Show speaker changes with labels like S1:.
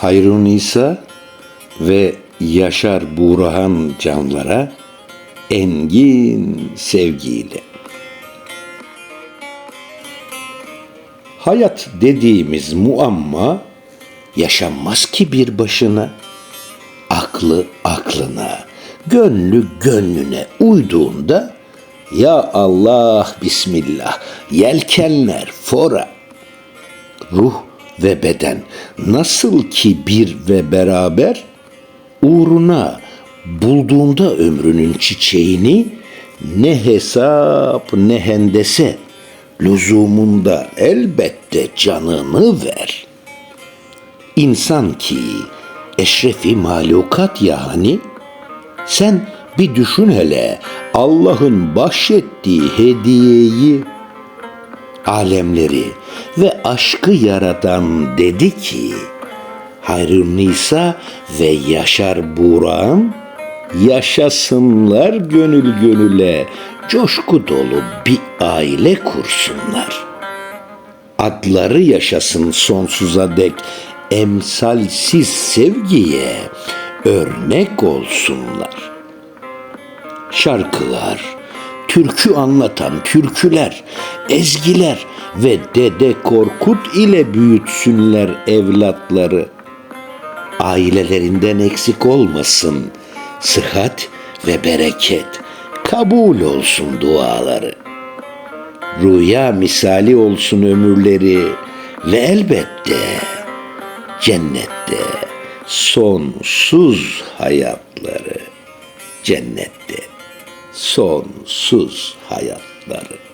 S1: Hayrun İsa ve Yaşar Burhan canlara engin sevgiyle. Hayat dediğimiz muamma yaşanmaz ki bir başına. Aklı aklına, gönlü gönlüne uyduğunda ya Allah Bismillah yelkenler fora. Ruh ve beden nasıl ki bir ve beraber uğruna bulduğunda ömrünün çiçeğini ne hesap ne hendese lüzumunda elbette canını ver. İnsan ki eşrefi mahlukat yani sen bir düşün hele Allah'ın bahşettiği hediyeyi alemleri ve aşkı yaratan dedi ki Hayrun Nisa ve Yaşar Buran yaşasınlar gönül gönüle coşku dolu bir aile kursunlar. Adları yaşasın sonsuza dek emsalsiz sevgiye örnek olsunlar. Şarkılar, türkü anlatan türküler, ezgiler ve Dede Korkut ile büyütsünler evlatları. Ailelerinden eksik olmasın sıhhat ve bereket, kabul olsun duaları. Rüya misali olsun ömürleri ve elbette cennette sonsuz hayatları. Cennette sonsuz hayatları.